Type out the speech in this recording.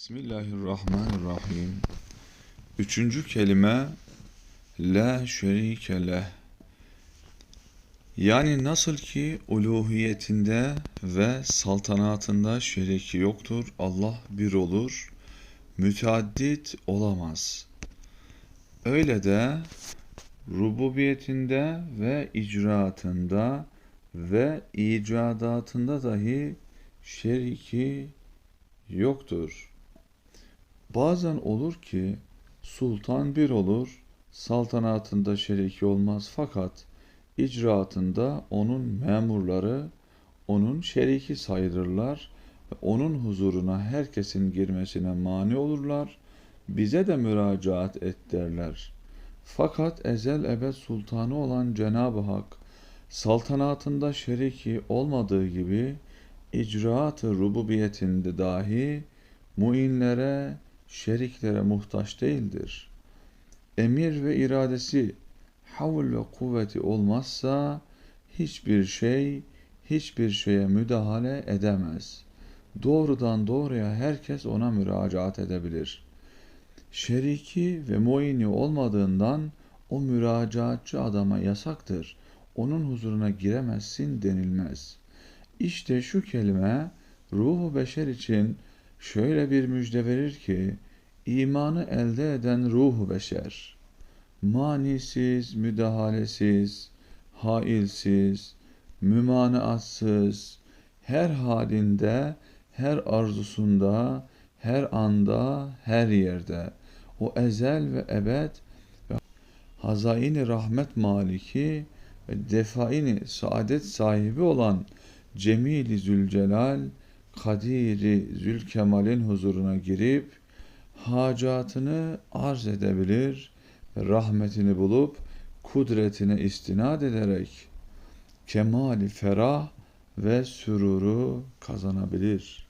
Bismillahirrahmanirrahim. Üçüncü kelime La şerike leh. Yani nasıl ki uluhiyetinde ve saltanatında şeriki yoktur, Allah bir olur, müteaddit olamaz. Öyle de rububiyetinde ve icraatında ve icadatında dahi şeriki yoktur. Bazen olur ki sultan bir olur, saltanatında şeriki olmaz fakat icraatında onun memurları onun şeriki sayılırlar ve onun huzuruna herkesin girmesine mani olurlar. Bize de müracaat et derler. Fakat ezel ebed sultanı olan Cenab-ı Hak saltanatında şeriki olmadığı gibi icraat-ı rububiyetinde dahi muinlere, şeriklere muhtaç değildir. Emir ve iradesi havl ve kuvveti olmazsa hiçbir şey hiçbir şeye müdahale edemez. Doğrudan doğruya herkes ona müracaat edebilir. Şeriki ve muini olmadığından o müracaatçı adama yasaktır. Onun huzuruna giremezsin denilmez. İşte şu kelime ruhu beşer için şöyle bir müjde verir ki imanı elde eden ruhu beşer. Manisiz, müdahalesiz, hailsiz, mümanaatsız, her halinde, her arzusunda, her anda, her yerde. O ezel ve ebed ve hazaini rahmet maliki ve defaini saadet sahibi olan Cemili Zülcelal, Kadiri Zülkemal'in huzuruna girip hacatını arz edebilir rahmetini bulup kudretine istinad ederek kemali ferah ve süruru kazanabilir.''